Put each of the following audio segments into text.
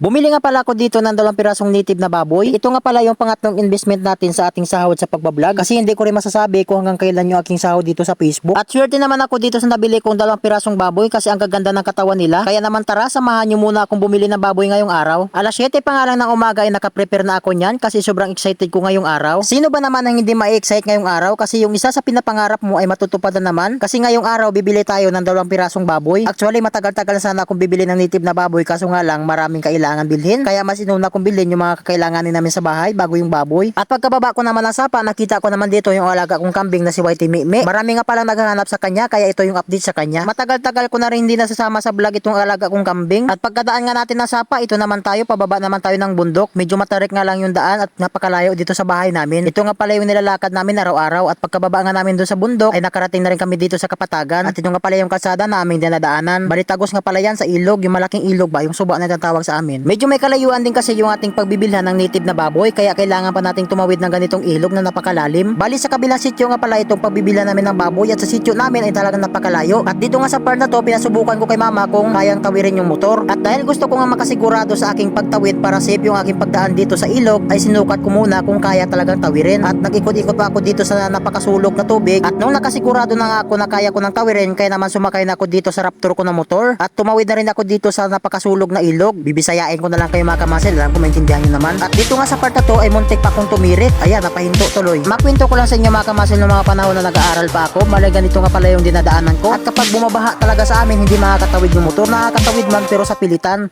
Bumili nga pala ako dito ng dalawang pirasong native na baboy. Ito nga pala yung pangatlong investment natin sa ating sahod sa pagbablog. Kasi hindi ko rin masasabi kung hanggang kailan yung aking sahod dito sa Facebook. At swerte naman ako dito sa nabili kong dalawang pirasong baboy kasi ang gaganda ng katawan nila. Kaya naman tara, samahan nyo muna akong bumili ng baboy ngayong araw. Alas 7 pa nga lang ng umaga ay nakaprepare na ako niyan kasi sobrang excited ko ngayong araw. Sino ba naman ang hindi ma-excite ngayong araw kasi yung isa sa pinapangarap mo ay matutupad na naman. Kasi ngayong araw bibili tayo ng dalawang pirasong baboy. Actually matagal-tagal na sana akong bibili ng native na baboy kaso nga lang maraming kailangan bilhin. Kaya mas inuna kong bilhin yung mga kakailanganin namin sa bahay bago yung baboy. At pagkababa ko naman ng sapa, nakita ko naman dito yung alaga kong kambing na si Whitey Mimi. Marami nga palang naghahanap sa kanya kaya ito yung update sa kanya. Matagal-tagal ko na rin hindi nasasama sa vlog itong alaga kong kambing. At pagkadaan nga natin ng sapa, ito naman tayo, pababa naman tayo ng bundok. Medyo matarik nga lang yung daan at napakalayo dito sa bahay namin. Ito nga pala yung nilalakad namin araw-araw at pagkababa nga namin doon sa bundok ay nakarating na rin kami dito sa kapatagan. At ito nga pala yung kalsada namin dinadaanan. Balitagos nga pala yan sa ilog, yung malaking ilog ba, yung suba na tatawag sa amin. Medyo may kalayuan din kasi yung ating pagbibilhan ng native na baboy kaya kailangan pa nating tumawid ng ganitong ilog na napakalalim. Bali sa kabilang sityo nga pala itong pagbibilhan namin ng baboy at sa sityo namin ay talagang napakalayo. At dito nga sa part na to pinasubukan ko kay mama kung kayang tawirin yung motor. At dahil gusto ko nga makasigurado sa aking pagtawid para safe yung aking pagdaan dito sa ilog ay sinukat ko muna kung kaya talagang tawirin. At nag-ikot-ikot pa ako dito sa napakasulok na tubig at nung nakasigurado na nga ako na kaya ko ng tawirin kaya naman sumakay na ako dito sa raptor ko na motor at tumawid na rin ako dito sa napakasulog na ilog. Bibisayain ko na lang kayo mga kamasil, alam ko maintindihan nyo naman. At dito nga sa part na to ay muntik pa akong tumirik. Ayan, napahinto tuloy. Makwento ko lang sa inyo mga kamasil ng mga panahon na nag-aaral pa ako. Malay ganito nga pala yung dinadaanan ko. At kapag bumabaha talaga sa amin, hindi makakatawid yung motor. Nakakatawid man pero sa pilitan.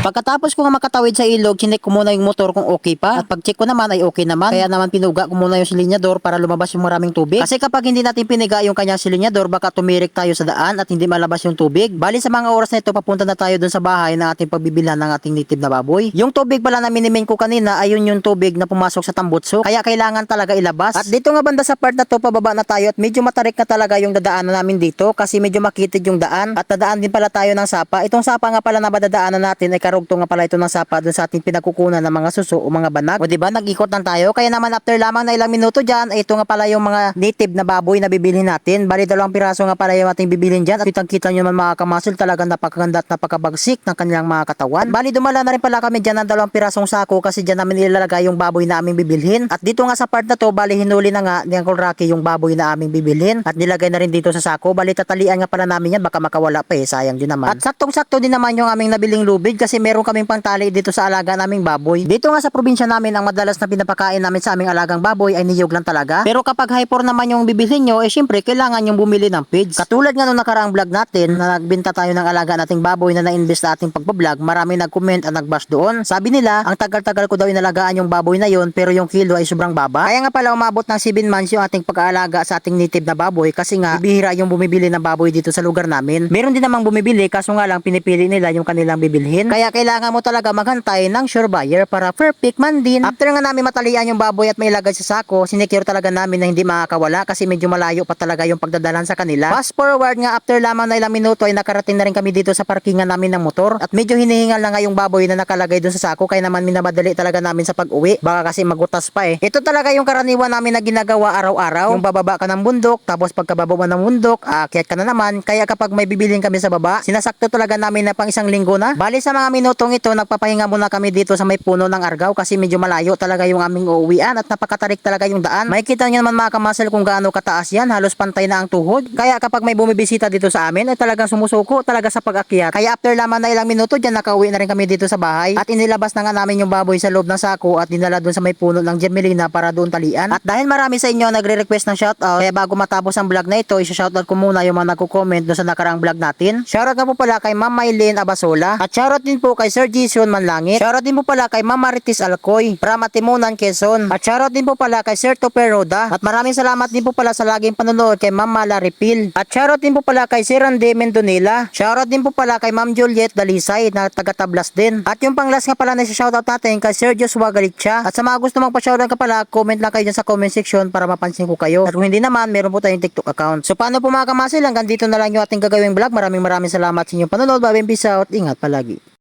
Pagkatapos ko nga makatawid sa ilog, chinek ko muna yung motor kung okay pa. At pag-check ko naman ay okay naman. Kaya naman pinuga ko muna yung silinyador para lumabas yung maraming tubig. Kasi kapag hindi natin piniga yung kanyang silinyador, baka tumirik tayo sa daan at hindi malabas yung tubig. Bali sa mga oras na ito, papunta na tayo dun sa bahay na ating pagbibilhan ng ating native na baboy. Yung tubig pala na minimin ko kanina, ayun yung tubig na pumasok sa tambutso. Kaya kailangan talaga ilabas. At dito nga banda sa part na to, pababa na tayo at medyo matarik na talaga yung dadaanan namin dito kasi medyo makitid yung daan. At dadaan din pala tayo ng sapa. Itong sapa nga pala na madadaanan natin ay karugto nga pala ito ng sapa dun sa ating pinagkukunan ng mga suso o mga banag. O diba, nag-ikot lang tayo. Kaya naman after lamang na ilang minuto dyan, ay ito nga pala yung mga native na baboy na bibilhin natin. Bali dalawang piraso nga pala yung ating bibilhin dyan. At kitang-kita nyo naman mga kamasil, talagang napakaganda at napakabagsik ng kanilang mga katawan. Bali dumala na rin pala kami dyan ng dalawang pirasong sako kasi dyan namin ilalagay yung baboy na aming bibilhin. At dito nga sa part na to, bali hinuli na nga ni Uncle Rocky yung baboy na aming bibilhin. At nilagay na rin dito sa sako. Bali tatalian nga pala namin yan, baka makawala pa eh, sayang din naman. At saktong-sakto din naman yung aming nabiling lubid kasi meron kaming pangtali dito sa alaga naming baboy. Dito nga sa probinsya namin, ang madalas na pinapakain namin sa aming alagang baboy ay niyog lang talaga. Pero kapag hyper naman yung bibilhin nyo, eh syempre kailangan yung bumili ng feeds. Katulad nga nung nakaraang vlog natin na nagbenta tayo ng alaga nating baboy na na-invest sa ating pagbablog, marami nag-comment at nag-bash doon. Sabi nila, ang tagal-tagal ko daw inalagaan yung baboy na yon pero yung kilo ay sobrang baba. Kaya nga pala umabot ng 7 months yung ating pag-aalaga sa ating native na baboy kasi nga bihira yung bumibili ng baboy dito sa lugar namin. Meron din namang bumibili kaso nga lang pinipili nila yung kanilang bibilhin. Kaya kailangan mo talaga maghantay ng sure buyer para perfect man din. After nga namin matalian yung baboy at may ilagay sa sako, sinecure talaga namin na hindi makakawala kasi medyo malayo pa talaga yung pagdadalan sa kanila. Fast forward nga after lamang na ilang minuto ay nakarating na rin kami dito sa parkingan namin ng motor at medyo hinihingal na nga yung baboy na nakalagay doon sa sako kaya naman minabadali talaga namin sa pag-uwi. Baka kasi magutas pa eh. Ito talaga yung karaniwan namin na ginagawa araw-araw. Yung bababa ka ng bundok, tapos pagkababa ng bundok, aakyat ka na naman. Kaya kapag may bibilin kami sa baba, sinasakto talaga namin na pang isang linggo na. Bali sa mga minutong ito, nagpapahinga muna kami dito sa may puno ng argaw kasi medyo malayo talaga yung aming uuwian at napakatarik talaga yung daan. Makikita nyo naman mga kamasel kung gaano kataas yan, halos pantay na ang tuhod. Kaya kapag may bumibisita dito sa amin, ay talagang sumusuko talaga sa pag-akyat. Kaya after lamang na ilang minuto dyan, nakauwi na rin kami dito sa bahay at inilabas na nga namin yung baboy sa loob ng sako at dinala doon sa may puno ng Gemelina para doon talian. At dahil marami sa inyo nagre-request ng shoutout, kaya bago matapos ang vlog na ito, isa-shoutout ko muna yung mga nagko-comment doon sa nakaraang vlog natin. Shoutout nga po pala kay Ma'am Maylin Abasola at shoutout din po kay Sir Jason Manlangit. Shoutout din po pala kay Ma'am Maritis Alcoy, from Atimunan, Quezon. At shoutout din po pala kay Sir Toper Roda. At maraming salamat din po pala sa laging panonood kay Ma'am Mala Repeal. At shoutout din po pala kay Sir Rande Mendonela. Shoutout din po pala kay Ma'am Juliet Dalisay na taga Tablas din. At yung panglas nga pala na si shoutout natin kay Sir Joshua Galitcha. At sa mga gusto magpa-shoutout ka pala, comment lang kayo dyan sa comment section para mapansin ko kayo. At kung hindi naman, meron po tayong TikTok account. So paano po mga kamasil, hanggang dito na lang yung ating gagawing vlog. Maraming maraming salamat sa inyong panonood. Babing peace out. Ingat palagi.